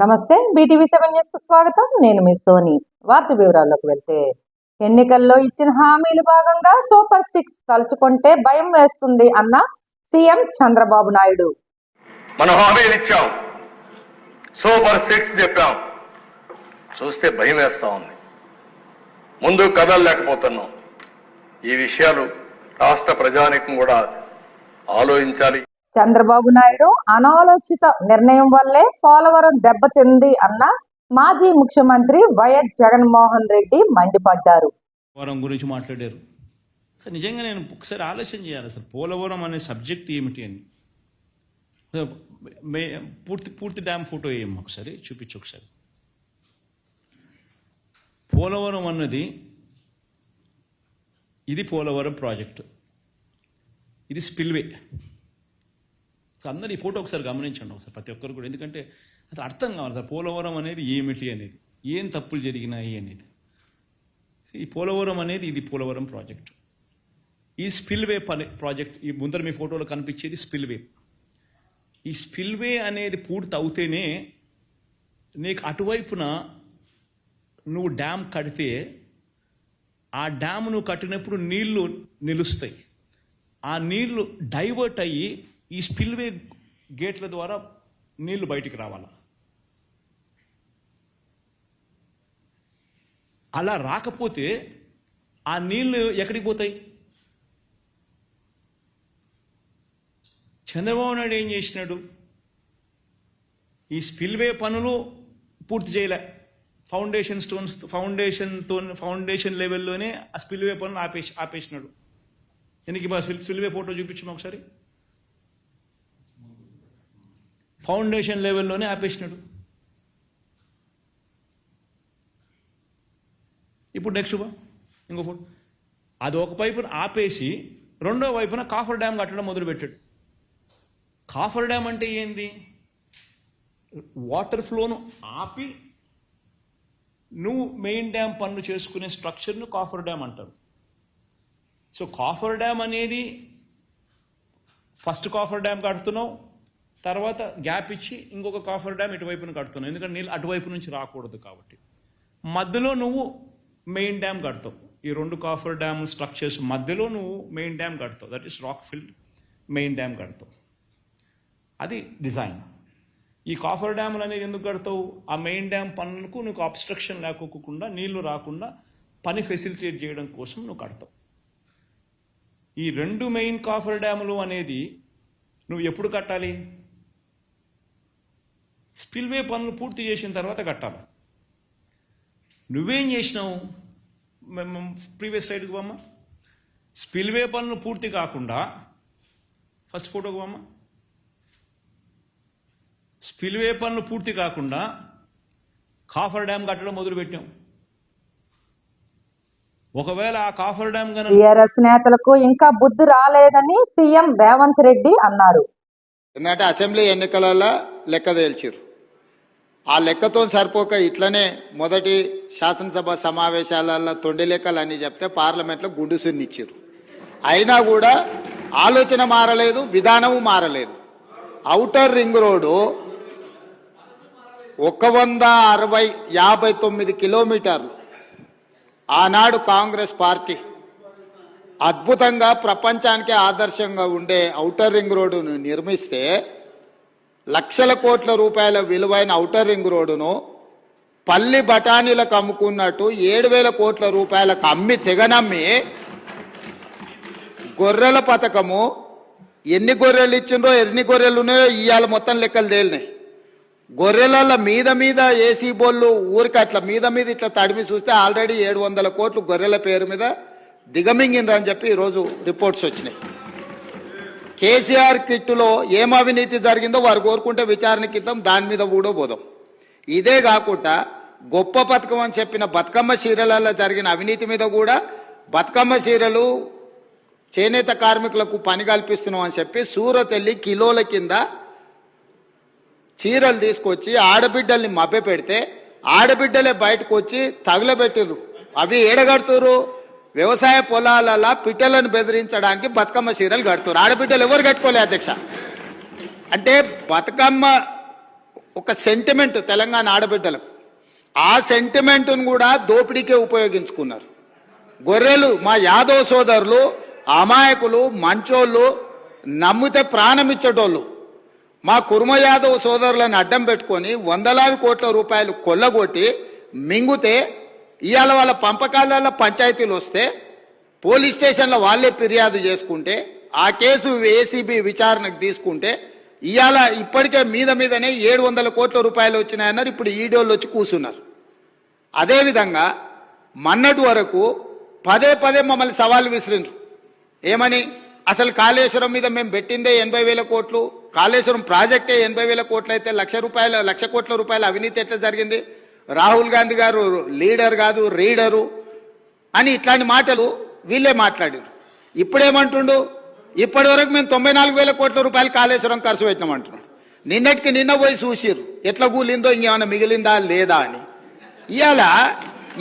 నమస్తే BTV seven న్యూస్కు స్వాగతం. నేను మీ సోని. వార్త వివరాల్లోకి వెళ్తే ఎన్నికల్లో ఇచ్చిన హామీలు భాగంగా సూపర్ సిక్స్ తలుచుకుంటే భయం వేస్తుంది అన్న సీఎం చంద్రబాబు నాయుడు. మనం హామీలు ఇచ్చాం. సూపర్ సిక్స్ చెప్పాం. చూస్తే భయం వేస్తా ఉంది. ముందు కదలలేకపోతున్నాం ఈ విషయాలు రాష్ట్ర ప్రజానికం కూడా ఆలోచించాలి. చంద్రబాబు నాయుడు అనాలోచిత నిర్ణయం వల్లే పోలవరం దెబ్బతింది అన్న మాజీ ముఖ్యమంత్రి వైఎస్ జగన్మోహన్ రెడ్డి మండిపడ్డారు. పోలవరం గురించి మాట్లాడారు. అసలు నిజంగా నేను ఒకసారి ఆలోచన చేయాలి అసలు పోలవరం అనే సబ్జెక్ట్ ఏమిటి అని. మే పూర్తి పూర్తి డ్యామ్ ఫోటో వేయమ్మ ఒకసారి చూపించు ఒకసారి. పోలవరం అన్నది ఇది పోలవరం ప్రాజెక్టు. ఇది స్పిల్వే. అందరు ఈ ఫోటో ఒకసారి గమనించండి ఒకసారి ప్రతి ఒక్కరు కూడా. ఎందుకంటే అది అర్థం కావాలి. సార్ పోలవరం అనేది ఏమిటి అనేది? ఏం తప్పులు జరిగినాయి అనేది? ఈ పోలవరం అనేది ఇది పోలవరం ప్రాజెక్ట్. ఈ స్పిల్వే పని ప్రాజెక్ట్ ఈ ముందర మీ ఫోటోలో కనిపించేది స్పిల్వే. ఈ స్పిల్వే అనేది పూర్తి అవుతేనే నీకు అటువైపున నువ్వు డ్యామ్ కడితే ఆ డ్యామ్ నువ్వు కట్టినప్పుడు నీళ్ళు నిలుస్తాయి. ఆ నీళ్ళు డైవర్ట్ అయ్యి ఈ స్పిల్వే గేట్ల ద్వారా నీళ్ళు బయటికి రావాలా? అలా రాకపోతే ఆ నీళ్ళు ఎక్కడికి పోతాయి? చంద్రబాబు నాయుడు ఏం చేసినాడు? ఈ స్పిల్వే పనులు పూర్తి చేయలే. ఫౌండేషన్ స్టోన్స్ ఫౌండేషన్తో ఫౌండేషన్ లెవెల్లోనే ఆ స్పిల్వే పనులు ఆపేసి ఆపేసినాడు. దీనికి మా స్పిల్వే ఫోటో చూపించమా ఒకసారి? ఫౌండేషన్ లెవెల్లోనే ఆపేసినాడు. ఇప్పుడు నెక్స్ట్ బా ఇంకో ఫోన్. అది ఒక వైపున ఆపేసి రెండో వైపున కాఫర్ డ్యామ్ కట్టడం మొదలుపెట్టాడు. కాఫర్ డ్యామ్ అంటే ఏంది? వాటర్ ఫ్లోను ఆపి నువ్వు మెయిన్ డ్యామ్ పనులు చేసుకునే స్ట్రక్చర్ను కాఫర్ డ్యామ్ అంటారు. సో కాఫర్ డ్యామ్ అనేది ఫస్ట్ కాఫర్ డ్యామ్ కడుతున్నావు తర్వాత గ్యాప్ ఇచ్చి ఇంకొక కాఫర్ డ్యామ్ ఇటువైపున కడుతున్నావు ఎందుకంటే నీళ్ళు అటువైపు నుంచి రాకూడదు కాబట్టి. మధ్యలో నువ్వు మెయిన్ డ్యామ్ కడతావు. ఈ రెండు కాఫర్ డ్యామ్ స్ట్రక్చర్స్ మధ్యలో నువ్వు main dam కడతావు. That is rock filled main dam కడతావు. అది డిజైన్. ఈ కాఫర్ డ్యాములు అనేది ఎందుకు కడతావు? ఆ మెయిన్ డ్యామ్ పనులకు నీకు అబ్స్ట్రక్షన్ లేకోకుండా నీళ్ళు రాకుండా పని ఫెసిలిటేట్ చేయడం కోసం నువ్వు కడతావు. ఈ రెండు మెయిన్ కాఫర్ డ్యాములు అనేది నువ్వు ఎప్పుడు కట్టాలి? స్పిల్వే పనులు పూర్తి చేసిన తర్వాత కట్టాలి. నువ్వేం చేసినావు? ప్రీవియస్ సైడ్కి పోమ్మా. స్పిల్వే పనులు పూర్తి కాకుండా ఫస్ట్ ఫోటోకి పోమ్మా. స్పిల్వే పనులు పూర్తి కాకుండా కాఫర్ డ్యామ్ కట్టడం మొదలుపెట్టాం. ఒకవేళ ఆ కాఫర్ డ్యామ్ కనుక టీఆర్ఎస్ నేతలకు ఇంకా బుద్ధి రాలేదని సీఎం రేవంత్ రెడ్డి అన్నారు. ఎందుకంటే అసెంబ్లీ ఎన్నికలలో లెక్క తేల్చిరు ఆ లెక్కతో సరిపోక ఇట్లనే మొదటి శాసనసభ సమావేశాలలో తొండి లెక్కలు అని చెప్తే పార్లమెంట్లో గుండు సున్నిచ్చారు అయినా కూడా ఆలోచన మారలేదు విధానము మారలేదు. ఔటర్ రింగ్ రోడ్డు ఒక వంద అరవై యాభై తొమ్మిది కిలోమీటర్లు. ఆనాడు కాంగ్రెస్ పార్టీ అద్భుతంగా ప్రపంచానికి ఆదర్శంగా ఉండే ఔటర్ రింగ్ రోడ్డును నిర్మిస్తే లక్షల కోట్ల రూపాయల విలువైన ఔటర్ రింగ్ రోడ్డును పల్లి బఠానీలకు అమ్ముకున్నట్టు ఏడు వేల కోట్ల రూపాయలకు అమ్మి తెగనమ్మి గొర్రెల పథకము ఎన్ని గొర్రెలు ఇచ్చిండ్రో ఎన్ని గొర్రెలు ఉన్నాయో ఇవాళ మొత్తం లెక్కలు తేలినాయి. గొర్రెల మీద మీద ఏసీ బోళ్ళు ఊరికి అట్లా మీద మీద ఇట్లా తడిమి చూస్తే ఆల్రెడీ ఏడు వందల కోట్లు గొర్రెల పేరు మీద దిగమింగిండ్రు అని చెప్పి ఈరోజు రిపోర్ట్స్ వచ్చినాయి. కేసీఆర్ కిట్టులో ఏం అవినీతి జరిగిందో వారు కోరుకుంటే విచారణకి ఇద్దాం దాని మీద కూడా పోదాం. ఇదే కాకుండా గొప్ప పథకం అని చెప్పిన బతుకమ్మ చీరలలో జరిగిన అవినీతి మీద కూడా బతుకమ్మ చీరలు చేనేత కార్మికులకు పని కల్పిస్తున్నాం అని చెప్పి సూరత్ వెళ్ళి కిలోల కింద చీరలు తీసుకొచ్చి ఆడబిడ్డల్ని మభ్య పెడితే ఆడబిడ్డలే బయటకు వచ్చి తగులబెట్టిర్రు. అవి ఏడగడుతురు వ్యవసాయ పొలాలలో పిట్టలను బెదిరించడానికి బతుకమ్మ చీరలు కడుతున్నారు. ఆడబిడ్డలు ఎవరు కట్టుకోలే అధ్యక్ష? అంటే బతుకమ్మ ఒక సెంటిమెంట్ తెలంగాణ ఆడబిడ్డలకు. ఆ సెంటిమెంట్ను కూడా దోపిడీకే ఉపయోగించుకున్నారు. గొర్రెలు మా యాదవ్ సోదరులు అమాయకులు మంచోళ్ళు నమ్మితే ప్రాణం ఇచ్చేటోళ్ళు. మా కుర్మ యాదవ్ సోదరులను అడ్డం పెట్టుకొని వందలాది కోట్ల రూపాయలు కొల్లగొట్టి మింగుతే ఇవాళ వాళ్ళ పంపకాలలో పంచాయతీలు వస్తే పోలీస్ స్టేషన్లో వాళ్ళే ఫిర్యాదు చేసుకుంటే ఆ కేసు ఏసీబీ విచారణకు తీసుకుంటే ఇవాళ ఇప్పటికే మీద మీదనే ఏడు వందల కోట్ల రూపాయలు వచ్చినాయన్నారు ఇప్పుడు ఈడోళ్ళు వచ్చి కూర్చున్నారు. అదేవిధంగా మన్నటి వరకు పదే పదే మమ్మల్ని సవాల్ విసిరిండ్రు ఏమని? అసలు కాళేశ్వరం మీద మేము పెట్టిందే ఎనభై వేల కోట్లు కాళేశ్వరం ప్రాజెక్టే ఎనభై వేల కోట్లు అయితే లక్ష రూపాయల లక్ష కోట్ల రూపాయల అవినీతి ఎట్లా జరిగింది? రాహుల్ గాంధీ గారు లీడర్ కాదు రీడరు అని ఇట్లాంటి మాటలు వీళ్ళే మాట్లాడారు. ఇప్పుడేమంటుండు? ఇప్పటి వరకు మేము తొంభై నాలుగు వేల కోట్ల రూపాయలు కాళేశ్వరం ఖర్చు పెట్టినామంటున్నాడు. నిన్నటికి నిన్న పోయి చూసిర్రు ఎట్లా కూలిందో ఇంకేమైనా మిగిలిందా లేదా అని. ఇవాళ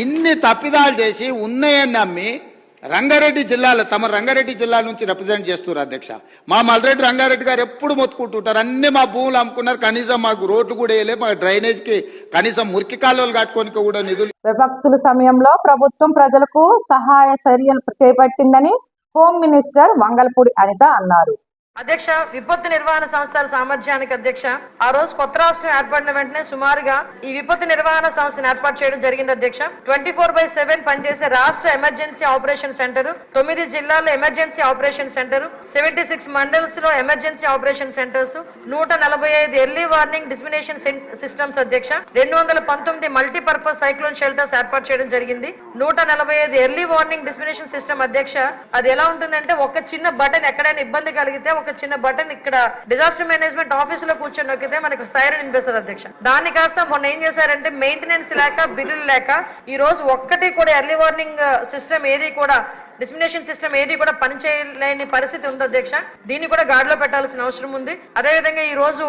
ఇన్ని తప్పిదాలు చేసి ఉన్నాయని నమ్మి రంగారెడ్డి జిల్లాలో తమ రంగారెడ్డి జిల్లా నుంచి రిప్రజెంట్ చేస్తున్నారు అధ్యక్ష. మా మల్రెడ్డి రంగారెడ్డి గారు ఎప్పుడు మొత్తుకుంటుంటారు. అన్ని మా భూములు అమ్ముకున్నారు. కనీసం మాకు రోడ్లు కూడా వేయలే మా డ్రైనేజ్కి కనీసం మురికి కాలువలు కట్టుకోనికి కూడా నిధులు విభక్తుల సమయంలో ప్రభుత్వం ప్రజలకు సహాయ చర్యలు చేపట్టిందని హోమ్ మినిస్టర్ వంగల్పూడి అనిత అన్నారు. అధ్యక్ష విపత్తు నిర్వహణ సంస్థల సామర్థ్యానికి అధ్యక్ష ఆ రోజు కొత్త రాష్ట్రం ఏర్పడిన వెంటనే సుమారుగా ఈ విపత్తు నిర్వహణ సంస్థను ఏర్పాటు చేయడం జరిగింది అధ్యక్ష. ట్వంటీ ఫోర్ బై సెవెన్ పనిచేసే రాష్ట్ర ఎమర్జెన్సీ ఆపరేషన్ సెంటర్ తొమ్మిది జిల్లాల్లో emergency operation centre seventy six మండల్స్లో emergency operation centres నూట నలభై ఐదు ఎర్లీ వార్నింగ్ డిస్మినేషన్ సిస్టమ్స్ అధ్యక్ష రెండు వందల పంతొమ్మిది మల్టీపర్పస్ సైక్లోన్ షెల్టర్స్ ఏర్పాటు చేయడం జరిగింది. నూట నలభై ఐదు ఎర్లీ వార్నింగ్ డిస్మినేషన్ సిస్టమ్ అధ్యక్ష అది ఎలా ఉంటుందంటే ఒక చిన్న బటన్ ఎక్కడైనా ఇబ్బంది కలిగితే ఒక చిన్న బటన్ ఇక్కడ డిజాస్టర్ మేనేజ్మెంట్ ఆఫీస్లో కూర్చొని నొక్కితే మనకి సైరన్ వినిపిస్తుంది అధ్యక్ష. దాన్ని కాస్త మొన్న ఏం చేశారంటే మెయింటెనెన్స్ లేక బిల్లులు లేక ఈ రోజు ఒక్కటి కూడా ఎర్లీ వార్నింగ్ సిస్టమ్ ఏది కూడా డిస్మినేషన్ సిస్టమ్ ఏది కూడా పనిచేయలేని పరిస్థితి ఉంది అధ్యక్ష. దీన్ని కూడా గాడిలో పెట్టాల్సిన అవసరం ఉంది. అదేవిధంగా ఈ రోజు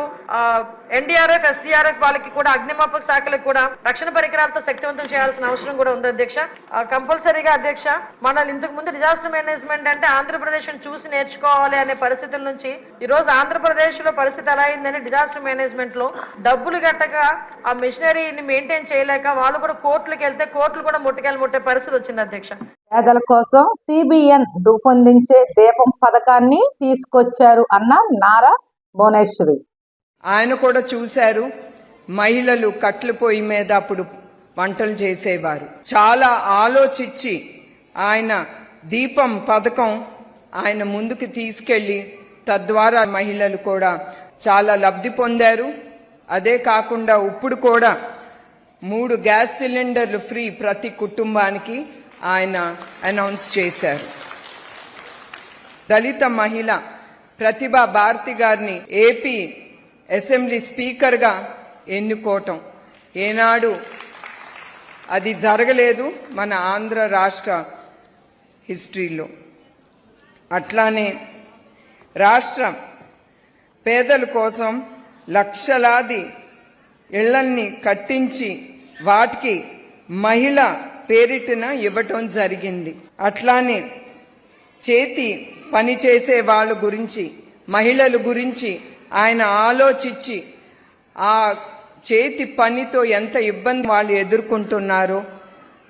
ఎన్డీఆర్ఎఫ్ ఎస్డీఆర్ఎఫ్ వాళ్ళకి కూడా అగ్నిమాపక శాఖలకు కూడా రక్షణ పరికరాలతో శక్తివంతం చేయాల్సిన అవసరం కూడా ఉంది అధ్యక్ష. కంపల్సరీగా అధ్యక్ష మన ఇంతకు ముందు డిజాస్టర్ మేనేజ్మెంట్ అంటే ఆంధ్రప్రదేశ్ చూసి నేర్చుకోవాలి అనే పరిస్థితుల నుంచి ఈ రోజు ఆంధ్రప్రదేశ్లో పరిస్థితి ఎలా అయిందని డిజాస్టర్ మేనేజ్మెంట్లో డబ్బులు గట్టక ఆ మిషనరీని మెయింటైన్ చేయలేక వాళ్ళు కూడా కోర్టులకు వెళ్తే కోర్టులు కూడా ముట్టుకెళ్ళి ముట్టే పరిస్థితి వచ్చింది అధ్యక్ష. పేదల కోసం సిబిఎన్ రూపొందించే దీపం పథకాన్ని తీసుకొచ్చారు అన్న నారా భువనేశ్వరి. ఆయన కూడా చూశారు మహిళలు కట్లు పొయ్యి మీద అప్పుడు వంటలు చేసేవారు. చాలా ఆలోచించి ఆయన దీపం పథకం ఆయన ముందుకు తీసుకెళ్ళి తద్వారా మహిళలు కూడా చాలా లబ్ధి పొందారు. అదే కాకుండా ఇప్పుడు కూడా మూడు గ్యాస్ సిలిండర్లు ఫ్రీ ప్రతి కుటుంబానికి ఆయన అనౌన్స్ చేశారు. దళిత మహిళ ప్రతిభ భారతి గారిని ఏపీ అసెంబ్లీ స్పీకర్గా ఎన్నుకోవటం. ఏనాడు అది జరగలేదు మన ఆంధ్ర రాష్ట్ర హిస్టరీలో. అట్లానే రాష్ట్రం పేదల కోసం లక్షలాది ఇళ్ళల్ని కట్టించి వాటికి మహిళ పేరిటిన ఇవ్వటం జరిగింది. అట్లానే చేతి పని చేసే వాళ్ళ గురించి మహిళల గురించి ఆయన ఆలోచించి ఆ చేతి పనితో ఎంత ఇబ్బంది వాళ్ళు ఎదుర్కొంటున్నారో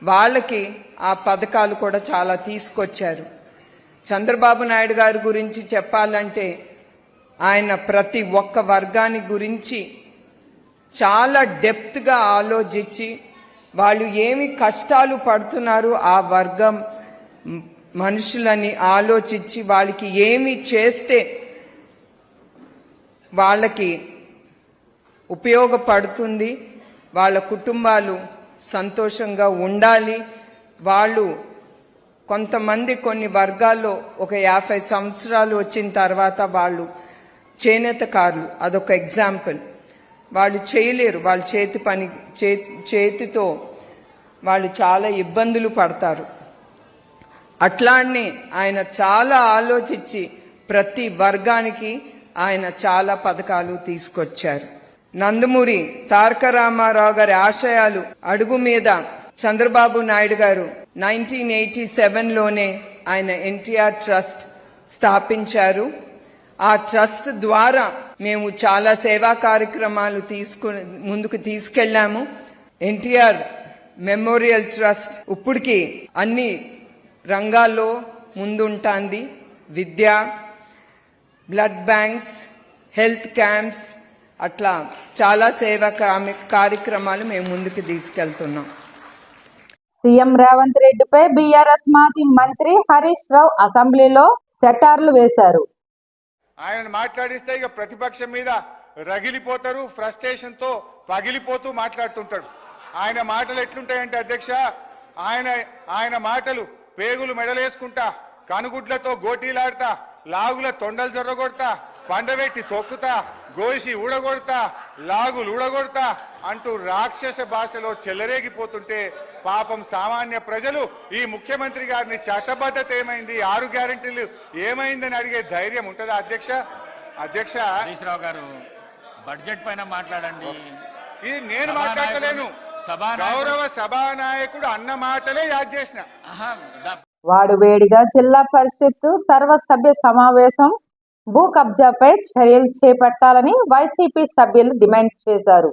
వాళ్ళకి ఆ పథకాలు కూడా చాలా తీసుకొచ్చారు. చంద్రబాబు నాయుడు గారి గురించి చెప్పాలంటే ఆయన ప్రతి ఒక్క వర్గాని గురించి చాలా డెప్త్గా ఆలోచించి వాళ్ళు ఏమి కష్టాలు పడుతున్నారు ఆ వర్గం మనుషులని ఆలోచించి వాళ్ళకి ఏమి చేస్తే వాళ్ళకి ఉపయోగపడుతుంది వాళ్ళ కుటుంబాలు సంతోషంగా ఉండాలి. వాళ్ళు కొంతమంది కొన్ని వర్గాల్లో ఒక యాభై సంవత్సరాలు వచ్చిన తర్వాత వాళ్ళు చేనేతకారులు అదొక ఎగ్జాంపుల్ వాళ్ళు చేయలేరు. వాళ్ళ చేతి పని చే- చేతితో వాళ్ళు చాలా ఇబ్బందులు పడతారు. అట్లానే ఆయన చాలా ఆలోచించి ప్రతి వర్గానికి ఆయన చాలా పథకాలు తీసుకొచ్చారు. నందమూరి తారక రామారావు గారి ఆశయాలు అడుగు మీద చంద్రబాబు నాయుడు గారు నైన్టీన్ ఎయిటీ సెవెన్లోనే ఆయన ఎన్టీఆర్ ట్రస్ట్ స్థాపించారు. ఆ ట్రస్ట్ ద్వారా మేము చాలా సేవా కార్యక్రమాలు తీసుకు ముందుకు తీసుకెళ్ళాము. ఎన్టీఆర్ మెమోరియల్ ట్రస్ట్ ఇప్పటికి అన్ని రంగాల్లో ముందుంటాంది. విద్య బ్లడ్ బ్యాంక్స్ హెల్త్ క్యాంప్స్ అట్లా చాలా సేవా కార్యక్రమాలు మేము ముందుకు తీసుకెళ్తున్నాం. సీఎం రేవంత్ రెడ్డిపై బీఆర్ఎస్ మాజీ మంత్రి హరీష్ రావు అసెంబ్లీలో సెటార్లు వేశారు. ఆయన మాట్లాడిస్తే ఇక ప్రతిపక్షం మీద రగిలిపోతారు ఫ్రస్ట్రేషన్తో పగిలిపోతూ మాట్లాడుతుంటాడు. ఆయన మాటలు ఎట్లుంటాయంటే అధ్యక్ష ఆయన ఆయన మాటలు పేగులు మెడలేసుకుంటా కనుగుడ్లతో గోటీలాడతా లాగుల తొండలు జొర్రగొడతా పండబెట్టి తొక్కుతా గోసి ఊడగొడతా లాగులు ఊడగొడతా అంటూ రాక్షస భాషలో చెలరేగిపోతుంటే పాపం సామాన్య ప్రజలు ఈ ముఖ్యమంత్రి గారిని చట్టబద్ధత ఏమైంది ఆరు గ్యారెంటీలు ఏమైందని అడిగే ధైర్యం ఉంటుందా అధ్యక్ష? అధ్యక్ష గారు బడ్జెట్ పైన మాట్లాడండి. ఇది నేను మాట్లాడలేను గౌరవ సభానాయకుడు అన్న మాటలే యాద్ చేసిన. వాడు వేడిగా జిల్లా పరిషత్ సర్వసభ్య సమావేశం భూ కబ్జాపై చర్యలు చేపట్టాలని వైసీపీ సభ్యులు డిమాండ్ చేశారు.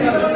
మీకు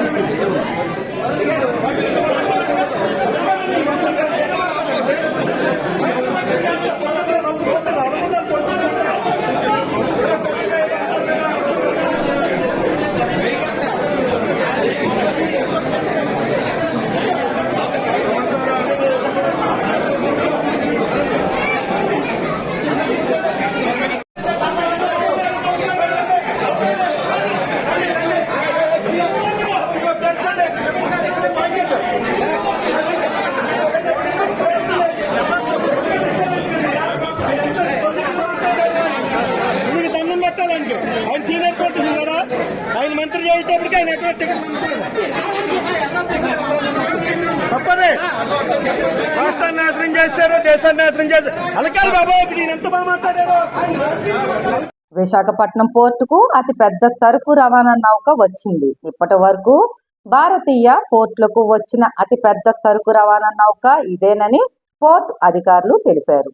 రాష్ట్రాన్ని నాశనం చేస్తారు దేశాన్ని నాశనం చేస్తారు అలకాలి బాబా ఇప్పుడు ఈయన ఎంత బాగా మాట్లాడారు. విశాఖపట్నం పోర్టుకు అతి పెద్ద సరుకు రవాణా నౌక వచ్చింది. ఇప్పటి వరకు భారతీయ పోర్టులకు వచ్చిన అతి పెద్ద సరుకు రవాణా నౌక ఇదేనని పోర్టు అధికారులు తెలిపారు.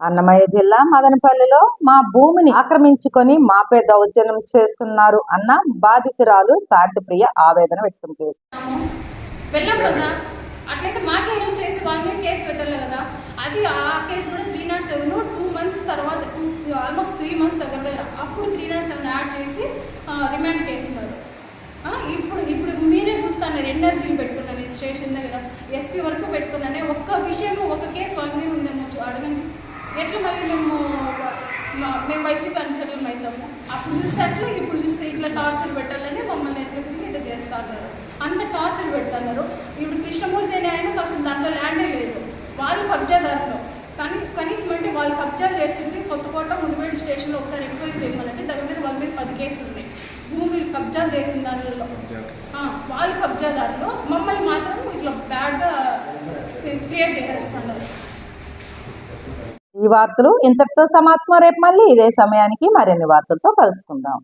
అన్నమయ్య జిల్లా మదనపల్లిలో మా భూమిని ఆక్రమించుకొని మాపై దౌర్జన్యం చేస్తున్నారు అన్న బాధితురాలు శాంతిప్రియ ఆవేదన వ్యక్తం చేశారు వెళ్ళాం కదా అట్లయితే మాకే హెల్ప్ చేసి వాళ్ళ కేసు పెట్టాలి కదా. అది ఆ కేసు కూడా three not seven two months తర్వాత ఆల్మోస్ట్ త్రీ మంత్స్ దగ్గర దగ్గర అప్పుడు త్రీ నాట్ సెవెన్ యాడ్ చేసి రిమాండ్ చేస్తున్నారు. ఇప్పుడు ఇప్పుడు మీరే చూస్తాను ఎనర్జీలు పెట్టుకున్నాను. నేను స్టేషన్ దగ్గర ఎస్పీ వరకు పెట్టుకున్నాను. ఒక్క విషయం ఒక కేసు వాళ్ళ మీద ఉందని చూ- అడగండి. ఎట్లా మరి మేము మేము వయసు అనుచరులం అవుతాము. అప్పుడు చూస్తే అట్లా ఇప్పుడు చూస్తే ఇట్లా టార్చర్ పెట్టాలని మమ్మల్ని ఎట్లా ఇట్లా చేస్తున్నారు. అంత టార్చర్ పెడుతున్నారు. ఇప్పుడు కృష్ణమూర్తి అనే ఆయన అసలు దాంట్లో ల్యాండే లేదు. వాళ్ళు కబ్జాదారులు కానీ కనీసం అంటే వాళ్ళు కబ్జా చేస్తుంటే కొత్త కోట ముదివేడి స్టేషన్లో ఒకసారి ఎంక్వైరీ చేయమనంటే దగ్గర వాళ్ళ మీద పది కేసులు ఉన్నాయి. భూమి కబ్జా చేసిన దానిలో. వాళ్ళు కబ్జాదారులు మమ్మల్ని మాత్రం ఇట్లా బ్యాడ్గా క్రియేట్ చేసేస్తున్నారు. వార్తలు ఇంతటితో సమాత్మ రేపు మళ్ళీ ఇదే సమయానికి మరిన్ని వార్తలతో కలుసుకుందాం.